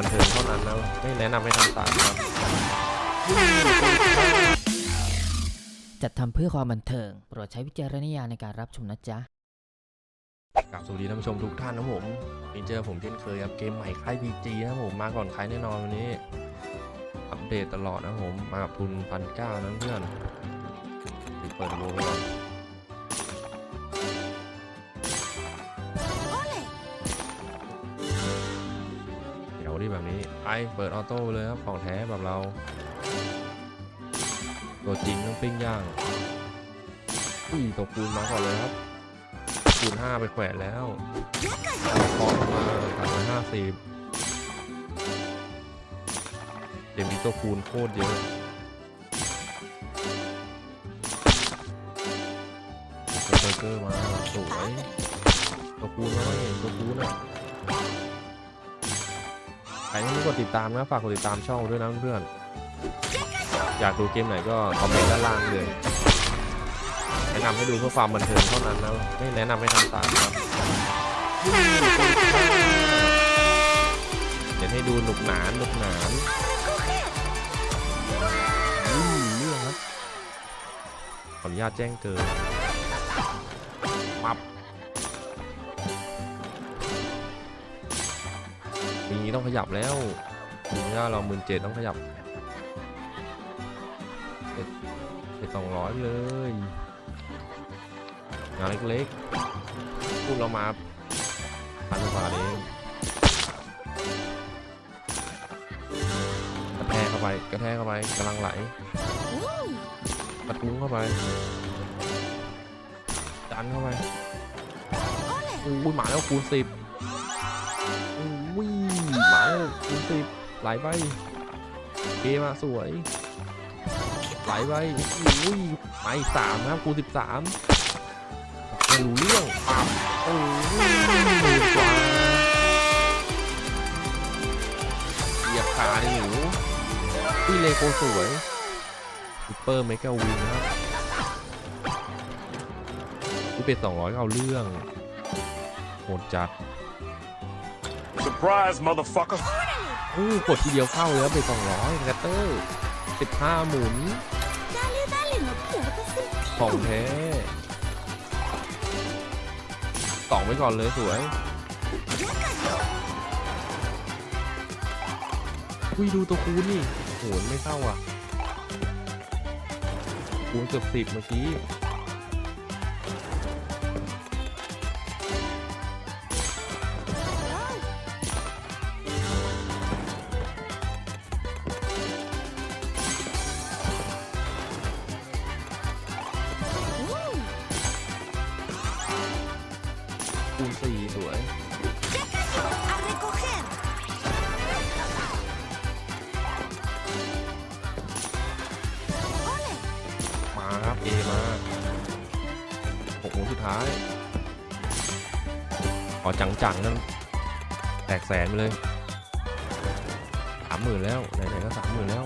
บันเทิงเท่านั้นนะ ไม่แนะนำให้ทำตามครับ จัดทำเพื่อความบันเทิง โปรดใช้วิจารณญาณในการรับชมนะจ๊ะ กลับสวัสดีท่านผู้ชมทุกท่านนะผมนี่เจอผมเช่นเคยครับเกมใหม่ค่าย PG นะผมมาก่อนใครแน่นอนวันนี้ อัปเดตตลอดนะผมมากับทุนพันเก้านะเพื่อนเปิดโลก่อน แบบนี้ไปเปิดออโต้เลยครับของแท้แบบเรา ตัวจริงต้องปิ้งย่างอุ้ยตัวคูณมาก่อนเลยครับคูณห้าไปแขวนแล้วคองมาสามร้อยห้าสิบเดี๋ยวมีตัวคูณโคตรเยอะตัวเบอร์เกอร์มาสวยตัวคูณมาไม่เห็นตัวคูณอะ ใครที่ไม่กดติดตามนะฝากกดติดตามช่องด้วยนะเพื่อนอยากดูเกมไหนก็คอมเมนต์ด้านล่างเลยแนะนำให้ดูเพื่อความบันเทิงเท่านั้นนะไม่แนะนำให้ทำตามครับเดี๋ยวให้ดูหนุกหนานหนุกหนานอืมเรื่องครับขออนุญาตแจ้งเกินปับ มีต้องขยับแล้วถึงว่าเราหมื่นเจ็ดต้องขยับไปสองร้อยเลยงานเล็กๆพูดเรามาพันกว่าเองกระแทกเข้าไปกระแทกเข้าไปกำลังไหลกระทุ้งเข้าไปดันเข้าไปอุ้ยหมาแล้วคูณสิบ คูณสิบไหลไปเกมาสวยไหลไปอุ้ยหมาอีกสามนะครับคูณสิบสามไม่รู้เรื่องปั๊บโอ้ยกว่าเหยียบขาดิหนูพี่เลโกสวยซูเปอร์เมกาวินนะครับพี่เป็ดสองร้อยเอาเรื่องโหดจัด Surprise, motherfucker! โอ้กดทีเดียวเข้าเลยครับเป็ดสองร้อยแคตเตอร์สิบห้าหมุนของแท้สองไว้ก่อนเลยสวยคุยดูตัวคูนี่โหนไม่เข้าอะคูณเกือบสิบเมื่อกี้ คูณสี่สวย มาครับ A มาหกโมงสุดท้ายขอจังๆนั่นแตกแสนไปเลยสามหมื่นแล้ว ไหนๆก็สามหมื่นแล้ว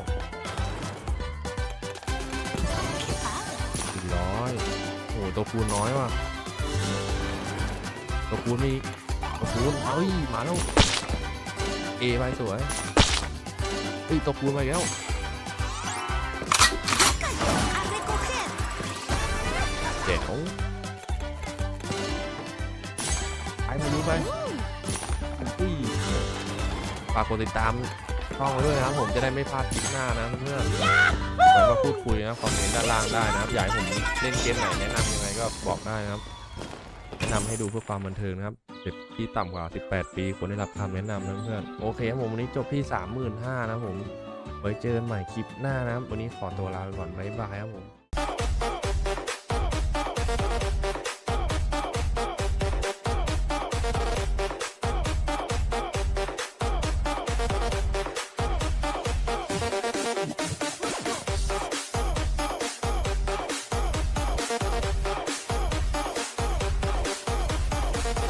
สี่ร้อยโอ้โหตัวคูณน้อยว่ะ ตัวคูณมีตัวคูณเอ้ยมาแล้ว A ไปสวยเฮ้ยตัวคูณมาแล้ว A recoger. เจ๋วไปพายุไปอุ้ยฝากกดติดตามช่องไว้ด้วยนะครับผมจะได้ไม่พลาดคลิปหน้านะเพื่อนแล้วมาพูดคุยนะคอมเมนต์ด้านล่างได้นะครับอยากให้ผมเล่นเกมไหนแนะนำยังไงก็บอกได้นะครับ แนะนำให้ดูเพื่อความบันเทิงนะครับเด็กที่ต่ำกว่า 18 ปีควรได้รับคำแนะนำนะเพื่อนโอเคครับผมวันนี้จบที่ 35,000นะผมไว้เจอกันใหม่คลิปหน้านะครับวันนี้ขอตัวลาไปก่อนบ๊ายบายครับผม